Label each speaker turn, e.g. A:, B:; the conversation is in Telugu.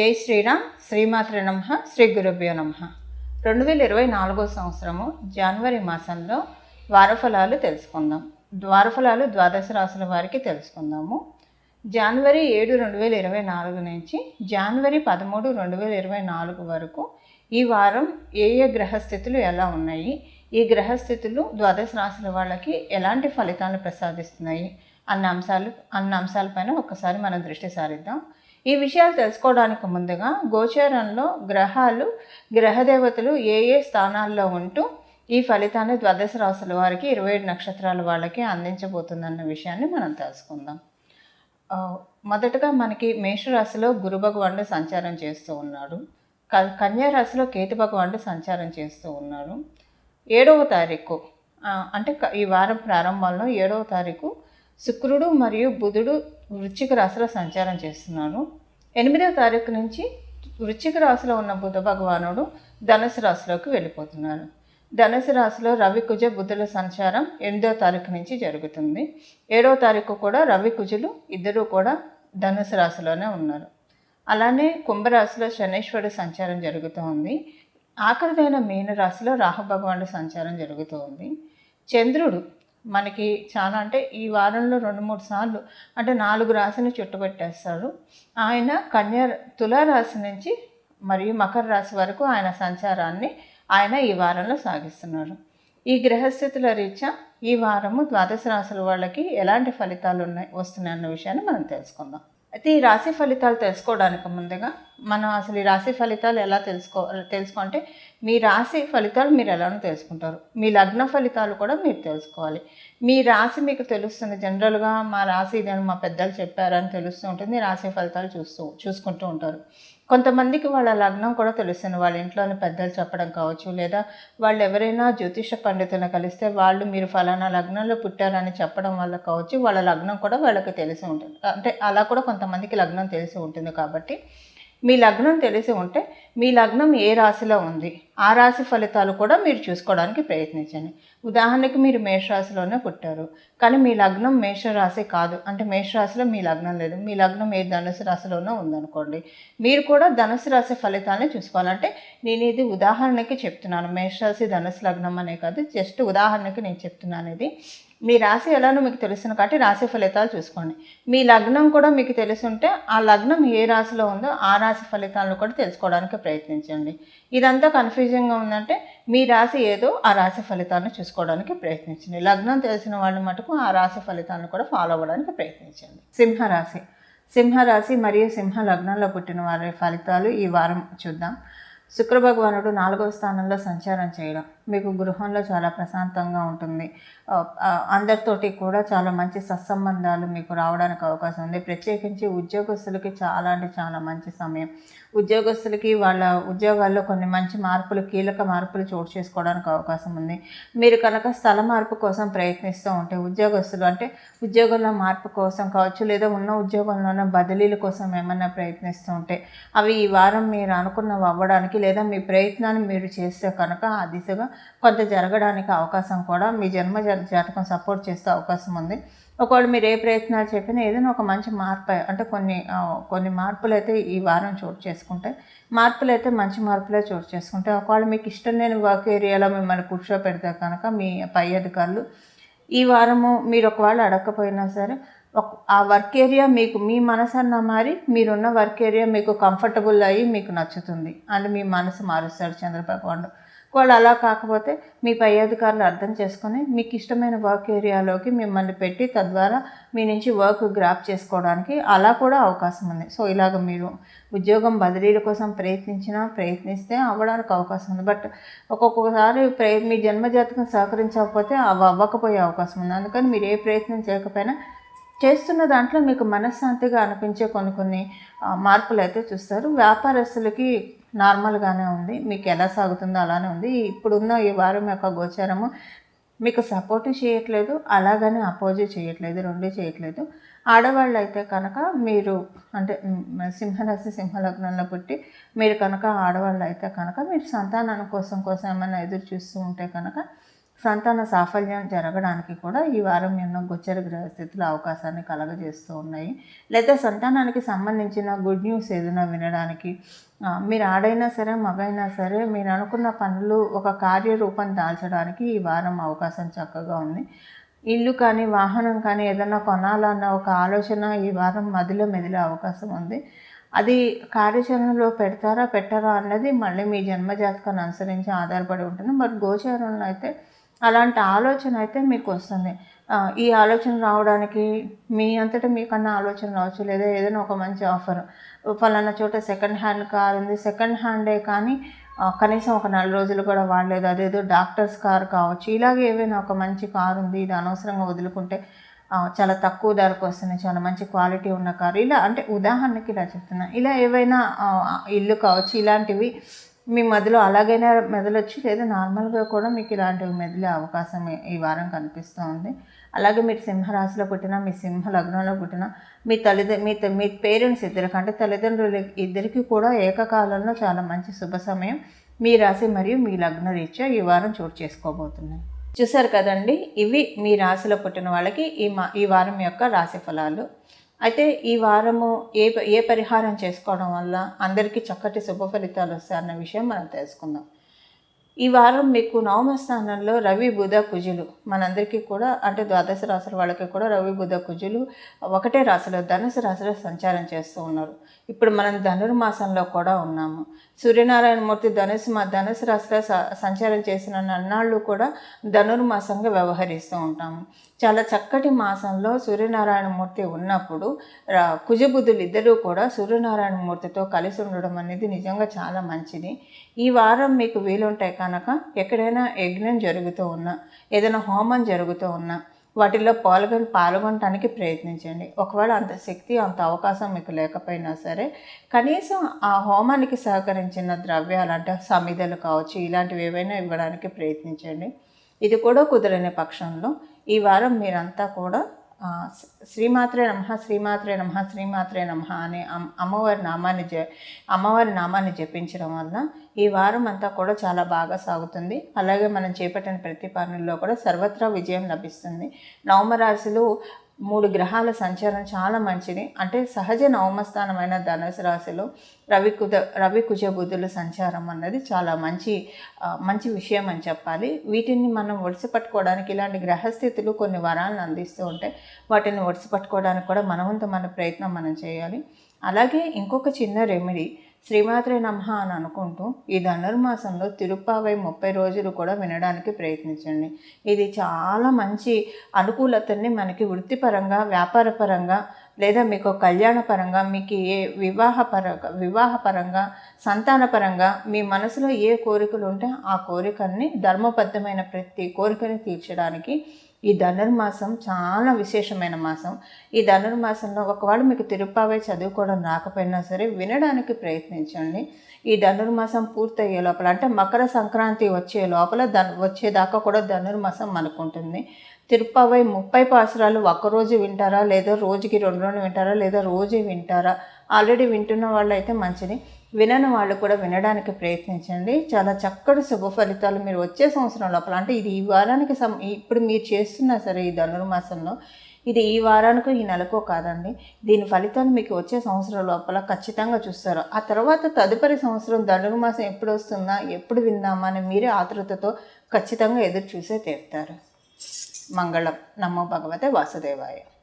A: జై శ్రీరామ్ శ్రీమాత్ర నమ శ్రీ గురుభ్యో నమ. రెండు వేల ఇరవై నాలుగో సంవత్సరము జనవరి మాసంలో ద్వారఫలాలు తెలుసుకుందాం. ద్వారఫలాలు ద్వాదశ రాసుల వారికి తెలుసుకుందాము. జనవరి ఏడు రెండు వేల ఇరవై నాలుగు నుంచి జనవరి పదమూడు రెండు వేల ఇరవై నాలుగు వరకు ఈ వారం ఏ ఏ గ్రహస్థితులు ఎలా ఉన్నాయి ఈ గ్రహస్థితులు ద్వాదశ రాశుల వాళ్ళకి ఎలాంటి ఫలితాలను ప్రసాదిస్తున్నాయి అన్న అంశాలు అన్న అంశాలపైన ఒకసారి మనం దృష్టి సారిద్దాం. ఈ విషయాలు తెలుసుకోవడానికి ముందుగా గోచారంలో గ్రహాలు గ్రహదేవతలు ఏ ఏ స్థానాల్లో ఉంటూ ఈ ఫలితాన్ని ద్వాదశ రాశుల వారికి ఇరవై ఏడు నక్షత్రాల వాళ్ళకి అందించబోతుందన్న విషయాన్ని మనం తెలుసుకుందాం. మొదటగా మనకి మేషరాశిలో గురు భగవానుడు సంచారం చేస్తూ ఉన్నాడు. క- కన్యా కేతు భగవానుడు సంచారం చేస్తూ ఉన్నారు ఏడవ తారీఖు అంటే ఈ వారం ప్రారంభంలో ఏడవ తారీఖు శుక్రుడు మరియు బుధుడు వృశ్చిక రాశిలో సంచారం చేస్తున్నారు ఎనిమిదవ తారీఖు నుంచి వృశ్చిక రాశిలో ఉన్న బుధ భగవానుడు ధనుసు రాశిలోకి వెళ్ళిపోతున్నారు ధనుసు రాశిలో రవి కుజ బుధుల సంచారం ఎనిమిదవ తారీఖు నుంచి జరుగుతుంది. ఏడవ తారీఖు కూడా రవి కుజులు ఇద్దరూ కూడా ధనుసు రాశిలోనే ఉన్నారు. అలానే కుంభరాశిలో శనేశ్వరుడు సంచారం జరుగుతూ ఉంది. ఆఖరిదైన మీన రాశిలో రాహు భగవానుడు సంచారం జరుగుతూ ఉంది. చంద్రుడు మనకి చాలా అంటే ఈ వారంలో రెండు మూడు సార్లు అంటే నాలుగు రాశిని చుట్టుపెట్టేస్తారు. ఆయన కన్యా తులారాశి నుంచి మరియు మకర రాశి వరకు ఆయన సంచారాన్ని ఆయన ఈ వారంలో సాగిస్తున్నారు. ఈ గ్రహస్థితుల రీత్యా ఈ వారము ద్వాదశ రాశుల వాళ్ళకి ఎలాంటి ఫలితాలు ఉన్నాయి వస్తున్నాయన్న విషయాన్ని మనం తెలుసుకుందాం. అయితే ఈ రాశి ఫలితాలు తెలుసుకోవడానికి ముందుగా మనం అసలు ఈ రాశి ఫలితాలు ఎలా తెలుసుకో తెలుసుకుంటే మీ రాశి ఫలితాలు మీరు ఎలానో తెలుసుకుంటారు. మీ లగ్న ఫలితాలు కూడా మీరు తెలుసుకోవాలి. మీ రాశి మీకు తెలుస్తుంది. జనరల్గా మా రాశి ఇదని మా పెద్దలు చెప్పారని తెలుస్తూ ఉంటుంది. రాశి ఫలితాలు చూస్తూ చూసుకుంటూ ఉంటారు. కొంతమందికి వాళ్ళ లగ్నం కూడా తెలుస్తుంది. వాళ్ళ ఇంట్లోని పెద్దలు చెప్పడం కావచ్చు లేదా వాళ్ళు ఎవరైనా జ్యోతిష పండితులను కలిస్తే వాళ్ళు మీరు ఫలానా లగ్నంలో పుట్టారని చెప్పడం వల్ల కావచ్చు వాళ్ళ లగ్నం కూడా వాళ్ళకి తెలిసి ఉంటుంది. అంటే అలా కూడా కొంతమందికి లగ్నం తెలిసి ఉంటుంది కాబట్టి మీ లగ్నం తెలిసి ఉంటే మీ లగ్నం ఏ రాశిలో ఉంది? ఆ రాశి ఫలితాలు కూడా మీరు చూసుకోవడానికి ప్రయత్నించండి. ఉదాహరణకి మీరు మేషరాశిలోనే పుట్టారు. కానీ మీ లగ్నం మేషరాశి కాదు. అంటే మేషరాశిలో మీ లగ్నం లేదు. మీ లగ్నం ఏ ధనుసు రాశిలోనో ఉందనుకోండి. మీరు కూడా ధనుసు రాశి ఫలితాన్ని చూసుకోవాలంటే నేను ఇది ఉదాహరణకి చెప్తున్నాను. మేషరాశి ధనుసు లగ్నం అనే కాదు. జస్ట్ ఉదాహరణకి నేను చెప్తున్నాను ఇది. మీ రాశి ఎలానో మీకు తెలుసును కాబట్టి రాశి ఫలితాలు చూసుకోండి. మీ లగ్నం కూడా మీకు తెలిసి ఉంటే ఆ లగ్నం ఏ రాశిలో ఉందో ఆ రాశి ఫలితాలను కూడా తెలుసుకోవడానికి ప్రయత్నించండి. ఇదంతా కన్ఫ్యూజింగ్గా ఉందంటే మీ రాశి ఏదో ఆ రాశి ఫలితాలను చూసుకోవడానికి ప్రయత్నించండి. లగ్నం తెలిసిన వాళ్ళు మటుకు ఆ రాశి ఫలితాలను కూడా ఫాలో అవ్వడానికి ప్రయత్నించండి. సింహరాశి. సింహరాశి మరియు సింహ లగ్నంలో పుట్టిన వారి ఫలితాలు ఈ వారం చూద్దాం. శుక్ర భగవానుడు నాలుగవ స్థానంలో సంచారం చేయడం మీకు గృహంలో చాలా ప్రశాంతంగా ఉంటుంది. అందరితోటి కూడా చాలా మంచి సత్సంబంధాలు మీకు రావడానికి అవకాశం ఉంది. ప్రత్యేకించి ఉద్యోగస్తులకి చాలా అంటే చాలా మంచి సమయం. ఉద్యోగస్తులకి వాళ్ళ ఉద్యోగాల్లో కొన్ని మంచి మార్పులు కీలక మార్పులు చోటు చేసుకోవడానికి అవకాశం ఉంది. మీరు కనుక స్థల మార్పు కోసం ప్రయత్నిస్తూ ఉంటే ఉద్యోగస్తులు అంటే ఉద్యోగంలో మార్పు కోసం కావచ్చు లేదా ఉన్న ఉద్యోగంలోనే బదిలీల కోసం ఏమైనా ప్రయత్నిస్తూ ఉంటే అవి ఈ వారం మీరు అనుకున్నవి అవ్వడానికి లేదా మీ ప్రయత్నాన్ని మీరు చేస్తే కనుక ఆ దిశగా కొంత జరగడానికి అవకాశం కూడా మీ జన్మ జాతకం సపోర్ట్ చేసే అవకాశం ఉంది. ఒకవేళ మీరు ఏ ప్రయత్నాలు చెప్పినా ఏదైనా ఒక మంచి మార్పు అంటే కొన్ని కొన్ని మార్పులు అయితే ఈ వారం చోటు చేసుకుంటాయి మార్పులు అయితే మంచి మార్పులే చోటు చేసుకుంటాయి ఒకవేళ మీకు ఇష్టం లేని వర్క్ ఏరియాలో మిమ్మల్ని కూర్చోపెడితే కనుక మీ పై అధికారులు ఈ వారము మీరు ఒకవేళ అడగకపోయినా సరే ఆ వర్క్ ఏరియా మీకు మీ మనసన్న మారి మీరున్న వర్క్ ఏరియా మీకు కంఫర్టబుల్ అయ్యి మీకు నచ్చుతుంది. అండ్ మీ మనసు మారుస్తాడు చంద్రబాబు వాళ్ళు అలా కాకపోతే మీ పై అధికారులు అర్థం చేసుకొని మీకు ఇష్టమైన వర్క్ ఏరియాలోకి మిమ్మల్ని పెట్టి తద్వారా మీ నుంచి వర్క్ గ్రాప్ చేసుకోవడానికి అలా కూడా అవకాశం ఉంది. సో ఇలాగ మీరు ఉద్యోగం బదిలీల కోసం ప్రయత్నించినా ప్రయత్నిస్తే అవ్వడానికి అవకాశం ఉంది. బట్ ఒక్కొక్కసారి ప్రయ మీ జన్మజాతకం సహకరించకపోతే అవి అవ్వకపోయే అవకాశం ఉంది. అందుకని మీరు ఏ ప్రయత్నం చేయకపోయినా చేస్తున్న దాంట్లో మీకు మనశ్శాంతిగా అనిపించే కొన్ని కొన్ని మార్పులు అయితే చూస్తారు. వ్యాపారస్తులకి నార్మల్గానే ఉంది. మీకు ఎలా సాగుతుందో అలానే ఉంది. ఇప్పుడున్న ఈ వారం యొక్క గోచారము మీకు సపోర్ట్ చేయట్లేదు అలాగని అపోజ్ చేయట్లేదు రెండు చేయట్లేదు. ఆడవాళ్ళు అయితే కనుక మీరు అంటే సింహరాశి సింహలగ్నంలో పుట్టి మీరు కనుక ఆడవాళ్ళు అయితే కనుక మీరు సంతానం కోసం కోసం ఏమైనా ఎదురు చూస్తూ ఉంటే కనుక సంతాన సాఫల్యం జరగడానికి కూడా ఈ వారం ఎన్నో గోచర గ్రహస్థితులు అవకాశాన్ని కలగజేస్తూ ఉన్నాయి. లేదా సంతానానికి సంబంధించిన గుడ్ న్యూస్ ఏదైనా వినడానికి మీరు ఆడైనా సరే మగైనా సరే మీరు అనుకున్న పనులు ఒక కార్యరూపం దాల్చడానికి ఈ వారం అవకాశం చక్కగా ఉంది. ఇల్లు కానీ వాహనం కానీ ఏదైనా కొనాలన్న ఒక ఆలోచన ఈ వారం మదిలో మెదిలే అవకాశం ఉంది. అది కార్యాచరణలో పెడతారా పెట్టారా అన్నది మళ్ళీ మీ జన్మజాతకాన్ని అనుసరించి ఆధారపడి ఉంటుంది. మరి గోచారంలో అయితే అలాంటి ఆలోచన అయితే మీకు వస్తుంది ఈ ఆలోచన రావడానికి మీ అంతటా మీకన్నా ఆలోచన రావచ్చు లేదా ఏదైనా ఒక మంచి ఆఫర్ ఫలానా చోట సెకండ్ హ్యాండ్ కార్ ఉంది సెకండ్ హ్యాండే కానీ కనీసం ఒక నెల రోజులు కూడా వాడలేదు. అదేదో డాక్టర్స్ కార్ కావచ్చు ఇలాగే ఏవైనా ఒక మంచి కార్ ఉంది ఇది అనవసరంగా వదులుకుంటే చాలా తక్కువ ధరకు వస్తుంది చాలా మంచి క్వాలిటీ ఉన్న కారు ఇలా అంటే ఉదాహరణకి ఇలా చెప్తున్నా. ఇలా ఏవైనా ఇల్లు కావచ్చు ఇలాంటివి మీ మధ్యలో అలాగైనా మెదలొచ్చు లేదా నార్మల్గా కూడా మీకు ఇలాంటివి మెదిలే అవకాశం ఈ- వారం కనిపిస్తూ ఉంది. అలాగే మీరు సింహరాశిలో పుట్టిన మీ సింహ లగ్నంలో పుట్టిన మీ తల్లిద మీ త- మీ పేరెంట్స్ ఇద్దరికి అంటే తల్లిదండ్రులు ఇద్దరికి కూడా ఏకకాలంలో చాలా మంచి శుభ సమయం మీ రాశి మరియు మీ లగ్న రీత్యా ఈ వారం చోటు చేసుకోబోతున్నాయి. చూసారు కదండి ఇవి మీ రాశిలో పుట్టిన వాళ్ళకి ఈ మా ఈ వారం యొక్క రాశి ఫలాలు. అయితే ఈ వారము ఏ ఏ పరిహారం చేసుకోవడం వల్ల అందరికీ చక్కటి శుభ ఫలితాలు వస్తాయన్న విషయం మనం తెలుసుకుందాం. ఈ వారం మీకు నవమ స్థానంలో రవి బుధ కుజులు. మనందరికీ కూడా అంటే ద్వాదశ రాశుల వాళ్ళకి కూడా రవి బుధ కుజులు ఒకటే రాశిలో ధనుసు రాశిలో సంచారం చేస్తూ ఉన్నారు. ఇప్పుడు మనం ధనుర్మాసంలో కూడా ఉన్నాము. సూర్యనారాయణమూర్తి ధనుసు మా ధనుసు రాశిలో స- సంచారం చేసిన నన్నాళ్ళు కూడా ధనుర్మాసంగా వ్యవహరిస్తూ ఉంటాము. చాలా చక్కటి మాసంలో సూర్యనారాయణమూర్తి ఉన్నప్పుడు రా- కుజబుద్ధులు ఇద్దరూ కూడా సూర్యనారాయణమూర్తితో కలిసి ఉండడం అనేది నిజంగా చాలా మంచిది. ఈ వారం మీకు వీలుంటాయి కనుక ఎక్కడైనా యజ్ఞం జరుగుతూ ఉన్నా ఏదైనా హోమం జరుగుతూ ఉన్నా వాటిల్లో పాల్గొని పాల్గొనడానికి ప్రయత్నించండి. ఒకవేళ అంత శక్తి అంత అవకాశం మీకు లేకపోయినా సరే కనీసం ఆ హోమానికి సహకరించిన ద్రవ్యాలు అంటే సమిధలు కావచ్చు ఇలాంటివి ఏవైనా ఇవ్వడానికి ప్రయత్నించండి. ఇది కూడా కుదరని పక్షంలో ఈ వారం మీరంతా కూడా శ్రీమాత్రే నమ శ్రీమాత్రే నమ శ్రీమాత్రే నమ అనే అమ్మవారి నామాన్ని జ అమ్మవారి నామాన్ని జపించడం వల్ల ఈ వారం అంతా కూడా చాలా బాగా సాగుతుంది. అలాగే మనం చేపట్టిన ప్రతి పనుల్లో కూడా సర్వత్రా విజయం లభిస్తుంది. నవమరాశులు మూడు గ్రహాల సంచారం చాలా మంచిది. అంటే సహజ నవమస్థానమైన ధనుసు రాశిలో రవి కుద రవి కుజ బుధుల సంచారం అన్నది చాలా మంచి మంచి విషయం అని చెప్పాలి. వీటిని మనం ఒడిసిపట్టుకోవడానికి ఇలాంటి గ్రహస్థితులు కొన్ని వరాలను అందిస్తూ ఉంటాయి వాటిని ఒడిసిపట్టుకోవడానికి కూడా మనవంత మన ప్రయత్నం మనం చేయాలి. అలాగే ఇంకొక చిన్న రెమెడీ. శ్రీమాత్రే నమః అని అనుకుంటూ ఈ ధనుర్మాసంలో తిరుప్పావై ముప్పై రోజులు కూడా వినడానికి ప్రయత్నించండి. ఇది చాలా మంచి అనుకూలతని మనకి వృత్తిపరంగా వ్యాపారపరంగా లేదా మీకు కళ్యాణపరంగా మీకు ఏ వివాహపరంగా వివాహపరంగా సంతానపరంగా మీ మనసులో ఏ కోరికలు ఉంటే ఆ కోరికల్ని ధర్మబద్ధమైన ప్రతి కోరికని తీర్చడానికి ఈ ధనుర్మాసం చాలా విశేషమైన మాసం. ఈ ధనుర్మాసంలో ఒకవేళ మీకు తిరుప్పావే చదువుకోవడం రాకపోయినా సరే వినడానికి ప్రయత్నించండి. ఈ ధనుర్మాసం పూర్తయ్యే లోపల అంటే మకర సంక్రాంతి వచ్చే లోపల ధన్ వచ్చేదాకా కూడా ధనుర్మాసం మనకుంటుంది. తిరుప్పావై ముప్పై పాసురాలు ఒక్కరోజు వింటారా? లేదా రోజుకి రెండు రెండు వింటారా? లేదా రోజు వింటారా? ఆల్రెడీ వింటున్న వాళ్ళు అయితే మంచిది. వినని వాళ్ళు కూడా వినడానికి ప్రయత్నించండి. చాలా చక్కటి శుభ ఫలితాలు మీరు వచ్చే సంవత్సరం లోపల అంటే ఇది ఈ వారానికి సం ఇప్పుడు మీరు చేస్తున్నా సరే ఈ ధనుర్మాసంలో ఇది ఈ వారానికో ఈ నెలకో కాదండి. దీని ఫలితాలు మీకు వచ్చే సంవత్సరం లోపల ఖచ్చితంగా చూస్తారు. ఆ తర్వాత తదుపరి సంవత్సరం ధనుర్మాసం ఎప్పుడు వస్తుందా ఎప్పుడు విందామా అని మీరే ఆతృతతో ఖచ్చితంగా ఎదురు చూసే తీరుతారు. మంగళం. నమో భగవతే వాసుదేవాయ.